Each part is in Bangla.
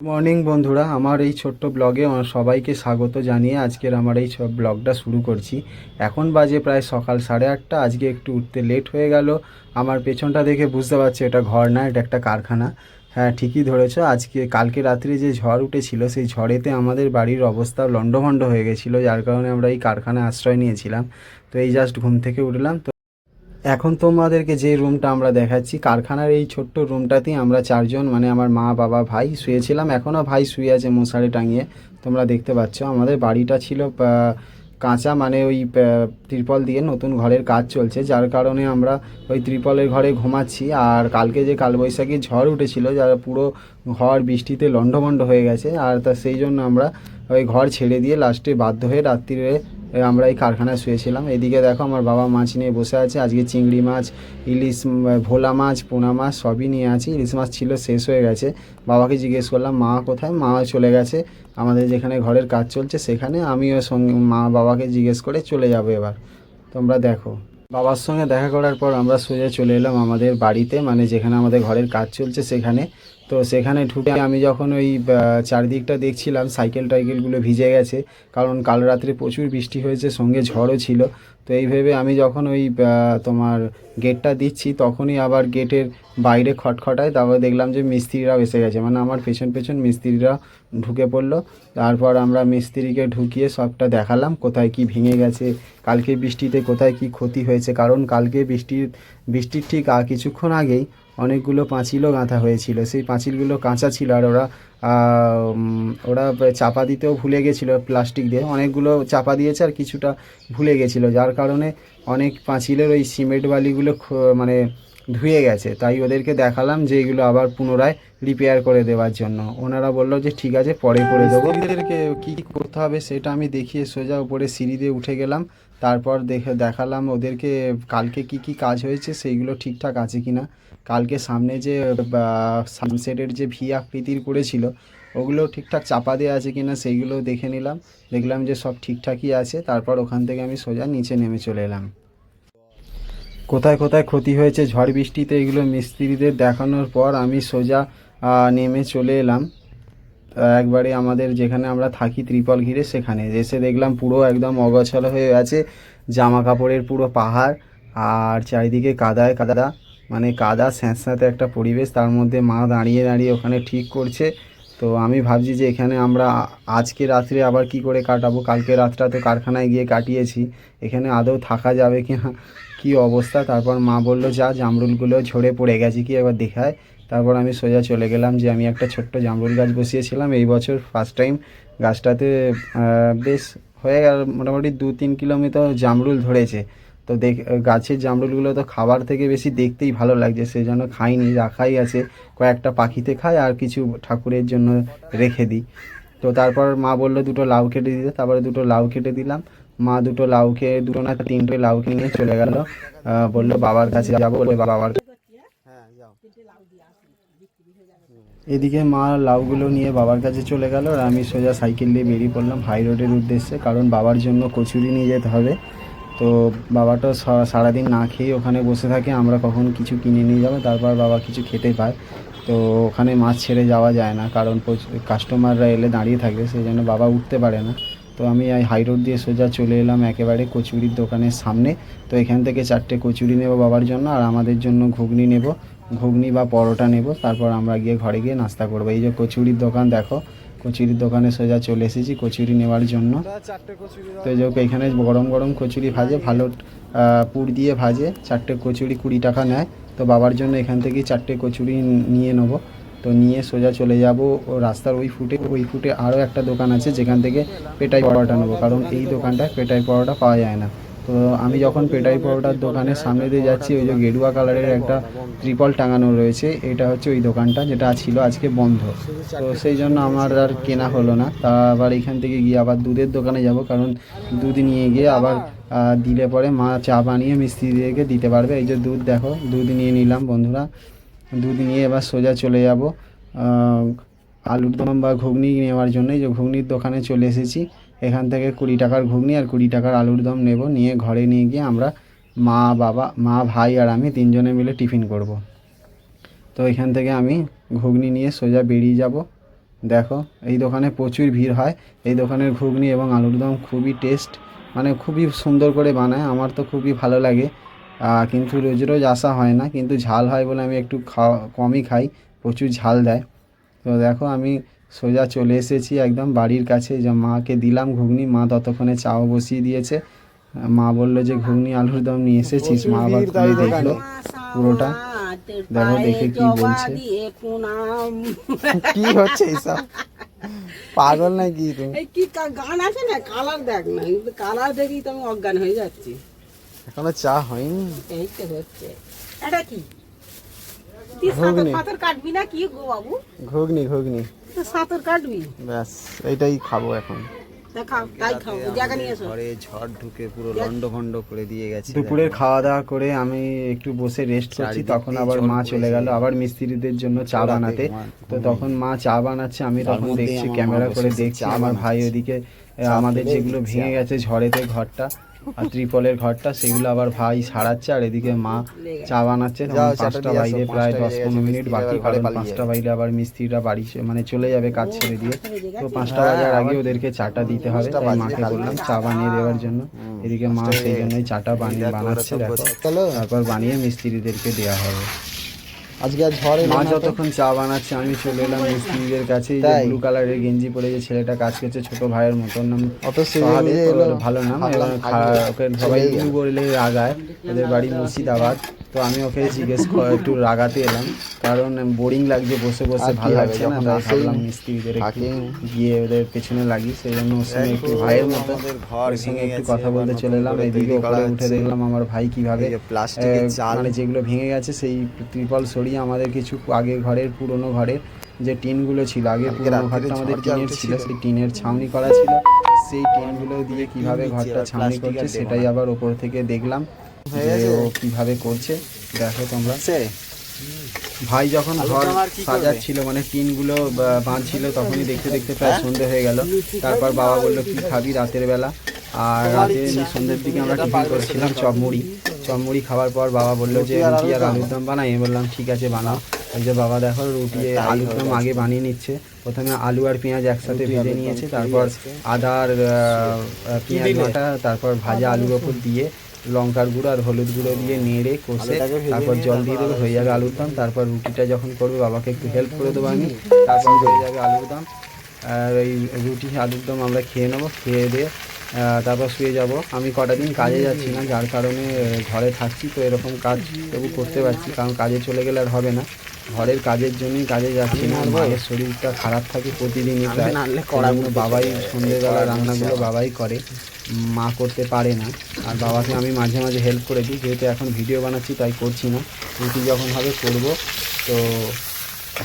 মর্নিং বন্ধুরা, আমার এই ছোট্ট ব্লগে সবাইকে স্বাগত জানিয়ে আজকের আমার এই ব্লগটা শুরু করছি। এখন বাজে প্রায় সকাল সাড়ে আটটা, আজকে একটু উঠতে লেট হয়ে গেল। আমার পেছনটা দেখে বুঝতে পারছি, এটা ঘর না, এটা একটা কারখানা। হ্যাঁ ঠিকই ধরেছো, আজকে, কালকে রাত্রে যে ঝড় উঠেছিল, সেই ঝড়েতে আমাদের বাড়ির অবস্থা লণ্ডভণ্ড হয়ে গেছিল, যার কারণে আমরা এই কারখানায় আশ্রয় নিয়েছিলাম। তো এই জাস্ট ঘুম থেকে উঠলাম, তো এখন তোমাদেরকে যে রুমটা আমরা দেখাচ্ছি, কারখানার এই ছোট্ট রুমটাতেই আমরা চারজন মানে আমার মা, বাবা, ভাই শুয়েছিলাম। এখনও ভাই শুয়ে আছে মশারি টাঙিয়ে। তোমরা দেখতে পাচ্ছ, আমাদের বাড়িটা ছিল কাঁচা মানে ওই ত্রিপল দিয়ে নতুন ঘরের কাজ চলছে, যার কারণে আমরা ওই ত্রিপলের ঘরে ঘুমাচ্ছি। আর কালকে যে কালবৈশাখী ঝড় উঠেছিল, যারা পুরো ঘর বৃষ্টিতে লণ্ডভণ্ড হয়ে গেছে, আর তা সেই জন্য আমরা ওই ঘর ছেড়ে দিয়ে লাস্টে বাধ্য হয়ে রাত্রিরে আমরা এই কারখানায় শুয়েছিলাম। এদিকে দেখো আমার বাবা মাছ নিয়ে বসে আছে। আজকে চিংড়ি মাছ, ইলিশ ভোলা মাছ, পোনা মাছ সবই নিয়ে আছি। ইলিশ মাছ ছিল, শেষ হয়ে গেছে। বাবাকে জিজ্ঞেস করলাম, মা কোথায়? মা চলে গেছে। আমাদের যেখানে ঘরের কাজ চলছে, সেখানে আমিও সঙ্গে, মা বাবাকে জিজ্ঞেস করে চলে যাব এবার। তোমরা দেখো। বাবার সঙ্গে দেখা করার পর আমরা সোজা চলে এলাম আমাদের বাড়িতে মানে যেখানে আমাদের ঘরের কাজ চলছে, সেখানে। তো সেখানে ঢুকে আমি যখন ওই চারিদিকটা দেখছিলাম, সাইকেল টাইকেলগুলো ভিজে গেছে, কারণ কাল রাত্রে প্রচুর বৃষ্টি হয়েছে, সঙ্গে ঝড়ও ছিল। তো এই ভেবে আমি যখন ওই তোমার গেটটা দিচ্ছি, তখনই আবার গেটের বাইরে খটখটায় তারপর দেখলাম যে মিস্ত্রিরাও এসে গেছে। মানে আমার পেছন পেছন মিস্ত্রিরা ঢুকে পড়ল। তারপর আমরা মিস্ত্রিকে ঢুকিয়ে সবটা দেখালাম, কোথায় কি ভেঙে গেছে, কালকে বৃষ্টিতে কোথায় কি ক্ষতি হয়েছে। কারণ কালকে বৃষ্টির বৃষ্টির ঠিক কিছুক্ষণ আগেই অনেকগুলো পাঁচিলও গাঁথা হয়েছিল। সেই পাঁচিলগুলো কাঁচা ছিল আর ওরা ওরা চাপা দিতেও ভুলে গেছিল প্লাস্টিক দিয়ে। অনেকগুলো চাপা দিয়েছে আর কিছুটা ভুলে গেছিল। যার কারণে অনেক পাঁচিলের ওই সিমেন্ট বালিগুলো মানে ধুয়ে গেছে। তাই ওদেরকে দেখালাম যে এগুলো আবার পুনরায় রিপেয়ার করে দেওয়ার জন্য। ওনারা বলল যে, ঠিক আছে, পরে করে দেবো। ওদেরকে কী করতে হবে সেটা আমি দেখিয়ে সোজা উপরে সিঁড়ি দিয়ে উঠে গেলাম। তারপর দেখে দেখালাম ওদেরকে কালকে কি কি কাজ হয়েছে, সেইগুলো ঠিকঠাক আছে কি না কালকে সামনে যে সানসেটের যে ভি আকৃতির করেছিল, ওগুলো ঠিকঠাক চাপা দেওয়া আছে কি না সেইগুলো দেখে নিলাম। দেখলাম যে সব ঠিকঠাকই আছে। তারপর ওখান থেকে আমি সোজা নিচে নেমে চলে এলাম। কোথায় কোথায় ক্ষতি হয়েছে, ঝড় বৃষ্টিতে এগুলো মিস্ত্রিদের দেখানোর পর আমি সোজা নেমে চলে এলাম। একবারে আমাদের যেখানে আমরা থাকি ত্রিপল ঘিরে সেখানে। এসে দেখলাম পুরো একদম অগোছালো হয়ে আছে জামা কাপড়ের পুরো পাহাড়, আর চারিদিকে কাদায় কাদা মানে কাদা স্যাঁতস্যাঁতে একটা পরিবেশ। তার মধ্যে মা দাঁড়িয়ে দাঁড়িয়ে ওখানে ঠিক করছে। তো আমি ভাবছি যে এখানে আমরা আজকে রাত্রে আবার কি করে কাটাবো? কালকে রাতটা তো কারখানায় গিয়ে কাটিয়েছি। এখানে আদৌ থাকা যাবে কি না? কী অবস্থা? তারপর মা বলল, যা, জামরুলগুলো ঝরে পড়ে গেছে কি? এবার দেখায়। তারপর আমি সোজা চলে গেলাম যে আমি একটা ছোট্ট জামরুল গাছ বসিয়েছিলাম। এই বছর ফার্স্ট টাইম গাছটাতে বেশ হয়ে গেল মোটামুটি দু তিন কিলোমিটার জামরুল ধরেছে। তো দেখ গাছের জামরুলগুলো তো খাবার থেকে বেশি দেখতেই ভালো লাগছে সেই জন্য খাইনি রাখাই আছে। কয়েকটা পাখিতে খায় আর কিছু ঠাকুরের জন্য রেখে দিই। তো তারপর মা বলল দুটো লাউ কেটে দিতে তারপরে দুটো লাউ কেটে দিলাম। মা দুটো লাউ খেয়ে দুটো না তিনটে লাউ কিনে নিয়ে চলে গেল। বলল বাবার কাছে যাব বলে বাবার এদিকে মা লাউগুলো নিয়ে বাবার কাছে চলে গেল আর আমি সোজা সাইকেল নিয়ে বেরিয়ে পড়লাম হাই রোডের উদ্দেশ্যে কারণ বাবার জন্য কচুরি নিয়ে যেতে হবে। তো বাবাটা সা- সারাদিন না খেয়ে ওখানে বসে থাকে, আমরা কখন কিছু কিনে নিয়ে যাব, তারপর বাবা কিছু খেতে পায়। তো ওখানে মাছ ছেড়ে যাওয়া যায় না, কারণ কাস্টমাররা এলে দাঁড়িয়ে থাকবে, সেই জন্য বাবা উঠতে পারে না। তো আমি এই হাই রোড দিয়ে সোজা চলে এলাম একেবারে কচুরির দোকানের সামনে। তো এখান থেকে চারটে কচুরি নেব বাবার জন্য, আর আমাদের জন্য ঘুগনি নেব। ঘুগনি বা পরোটা নেব, তারপর আমরা গিয়ে ঘরে গিয়ে নাস্তা করব। এই যে কচুরির দোকান দেখো কচুরির দোকানে সোজা চলে এসেছি কচুরি নেওয়ার জন্য। তো এই যে এখানে গরম গরম কচুরি ভাজে, ভালো পুর দিয়ে ভাজে, চারটে কচুরি কুড়ি টাকা নেয়। তো বাবার জন্য এখান থেকে চারটে কচুরি নিয়ে নেব। তো নিয়ে সোজা চলে যাব রাস্তার ওই ফুটে। ওই ফুটে আরও একটা দোকান আছে, যেখান থেকে পেটাই পরোটা নেব। কারণ এই দোকানটায় পেটাই পরোটা পাওয়া যায় না। তো আমি যখন পেটাই পরোটার দোকানের সামনে দিয়ে যাচ্ছি, ওই যে গেরুয়া কালারের একটা ত্রিপল টাঙানো রয়েছে, এটা হচ্ছে ওই দোকানটা যেটা ছিল আজকে বন্ধ। তো সেই জন্য আমার আর কেনা হলো না। তা আবার এখান থেকে গিয়ে আবার দুধের দোকানে যাব, কারণ দুধ নিয়ে গিয়ে আবার দিলে পরে মা চা বানিয়ে মিস্ত্রিদেরকে দিতে পারবে। এই যে দুধ দেখো, দুধ নিয়ে নিলাম বন্ধুরা। দুধ নিয়ে এবার সোজা চলে যাব আলুর দম বা ঘুগনি নেওয়ার জন্য। যে ঘুগনির দোকানে চলে এসেছি। এখান থেকে কুড়ি টাকার ঘুগনি আর কুড়ি টাকার আলুর দম নেব। নিয়ে ঘরে নিয়ে গিয়ে আমরা মা, বাবা, মা, ভাই আর আমি তিনজনে মিলে টিফিন করব। তো এখান থেকে আমি ঘুগনি নিয়ে সোজা বেরিয়ে যাব। দেখো, এই দোকানে প্রচুর ভিড় হয়। এই দোকানের ঘুগনি এবং আলুর দম খুবই টেস্ট মানে খুবই সুন্দর করে বানায়। আমার তো খুবই ভালো লাগে। কিন্তু রোজ রোজ আসা হয় না। কিন্তু ঝাল হয় বলে আমি একটু খাওয়া কমই খাই। প্রচুর ঝাল দেয়। তো দেখো, আমি সোজা চলে এসেছি একদম বাড়ির কাছে। যে মাকে দিলাম ঘুগনি মা ততক্ষণে চাও বসিয়ে দিয়েছে। মা বলল যে ঘুগনি আলুর দম নিয়ে এসেছিস? মা আবার খুলে দেখল পুরোটা। দেখো দেখে কি বলছে। কি হচ্ছে এইসব পাগল নাকি তুমি? এই কি গান আছে না? কালার দেখ না। কালার দেখি তো আমি অজ্ঞান হয়ে যাচ্ছি। এখনও চা হয়নি? এই তো হচ্ছে। এটা কি? ঘুগনি। কাটবি না কি গো বাবু? ঘুগনি ঘুগনি। সাঁতার কাটবি। ব্যাস এইটাই খাব এখন। দেখা তাই খাও জায়গা নিয়ে এসো। ঘরে ঝড় ঢুকে পুরো লন্ড করে দিয়ে গেছে। দুপুরের খাওয়া দাওয়া করে আমি একটু বসে রেস্ট করছি তখন আবার মা চলে গেল আবার মিস্ত্রিদের জন্য চা বানাতে। তো তখন মা চা বানাচ্ছে আমি তখন দেখছি ক্যামেরা করে দেখছি আমার ভাই ওদিকে আমাদের যেগুলো ভেঙে গেছে ঝড়েতে ঘরটা। আর ত্রিপলের ঘরটা সেগুলো আবার ভাই সারাচ্ছে আর এদিকে মা চা বানাচ্ছে। পাঁচটা বাইরে প্রায় দশ পনেরো মিনিট বাকি ঘরে কারণ পাঁচটা বাইরে আবার মিস্ত্রিরা বাড়ি মানে চলে যাবে কাজ ছেড়ে দিয়ে। তো পাঁচটা হ্যাঁ, বাজার আগে আবার ওদেরকে চাটা দিতে হবে তাই মাকে বললাম চা বানিয়ে দেওয়ার জন্য। এদিকে মা সেই জন্যই চাটা বানিয়ে বানাচ্ছে দেখো। তারপর বানিয়ে মিস্ত্রিদেরকে দেওয়া হবে। আজকে আর ঝড় মা যতক্ষণ চা বানাচ্ছে আমি চলে এলাম মিস্ত্রিদের কাছে। এই যে? ব্লু কালারের গেঞ্জি পরে যে ছেলেটা কাজ করছে ছোট ভাইয়ের মতন নাম অত ভালো নাম। ওকে সবাই ব্লু রাগায়। ওদের বাড়ি মুর্শিদাবাদ। তো আমি ওকে জিজ্ঞেস একটু রাগাতে এলাম। কারণ বোরিং লাগছে বসে বসে ভালো লাগছে না? ভাবলাম মিস্ত্রিদের একটু গিয়ে ওদের পেছনে লাগি সেই জন্য ওর সঙ্গে একটু ভাইয়ের মতো ঘর ওর সঙ্গে ভেঙে একটু কথা বলতে চলে এলাম তৈরি ওপরে উঠে দেখলাম আমার ভাই কীভাবে। মানে যেগুলো ভেঙে গেছে সেই ত্রিপল সরিয়ে আমাদের কিছু আগে ঘরের পুরনো ঘরের যে টিনগুলো ছিল আগে পুরনো ঘরটা আমাদের টিনের ছিল সেই টিনের ছাউনি করা ছিল। সেই টিনগুলো দিয়ে কীভাবে ঘরটা ছাউনি করছে সেটাই আবার ওপর থেকে দেখলাম। কীভাবে করছে দেখো তোমরা। ভাই যখন ঘর সাজাচ্ছিল মানে টিনগুলো বাঁধছিল তখনই দেখতে দেখতে প্রায় সন্ধে হয়ে গেল। তারপর বাবা বলল কি খাবি রাতের বেলা? আর রাতে সন্ধ্যের দিকে আমরা টিফিন করেছিলাম চপ মুড়ি চপ মুড়ি খাওয়ার পর বাবা বলল যে রুটি আর আলুর দম বানাই? আমি বললাম ঠিক আছে বানাও। ওই যে বাবা দেখো রুটি আলুর হয়ে দম আগে বানিয়ে নিচ্ছে। প্রথমে আলু আর পেঁয়াজ একসাথে ভেজে নিয়েছে তারপর। আদা আর পেঁয়াজ বাটা তারপর ভাজা আলুর ওপর দিয়ে লঙ্কার গুঁড়ো আর হলুদ গুঁড়ো দিয়ে নেড়ে কষে তারপর জল দিয়ে দেবে হয়ে যাবে আলুর দম তারপর রুটিটা যখন করবে বাবাকে একটু হেল্প করে দেবো আমি তারপর হয়ে যাবে আলুর দম। আর ওই রুটি আলুর দম আমরা খেয়ে নেব খেয়ে দিয়ে তারপর শুয়ে যাব। আমি কটা দিন কাজে যাচ্ছি না যার কারণে ঘরে থাকছি তো এরকম কাজ তবু করতে পারছি কারণ কাজে চলে গেলে আর হবে না। ঘরের কাজের জন্যই কাজে যাচ্ছি না। মায়ের শরীরটা খারাপ থাকে প্রতিদিনই প্রায়। বাবাই সন্ধ্যেবেলা রান্নাগুলো বাবাই করে। মা করতে পারে না। আর বাবাকে আমি মাঝে মাঝে হেল্প করে দিই। যেহেতু এখন ভিডিও বানাচ্ছি তাই করছি না। রুটি যখন হবে করব। তো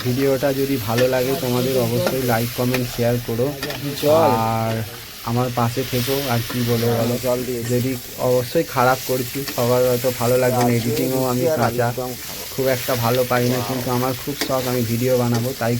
ভিডিওটা যদি ভালো লাগে তোমাদের অবশ্যই লাইক কমেন্ট শেয়ার করো। আর আমার পাশে থেকেও আর কি বলে ভালো জল দিয়ে যদি অবশ্যই খারাপ করছি, সবার হয়তো ভালো লাগবে না এডিটিংও আমি কাঁচা খাব। একটা ভালো পারি না, কিন্তু আমার খুব শখ আমি ভিডিও বানাবো, তাই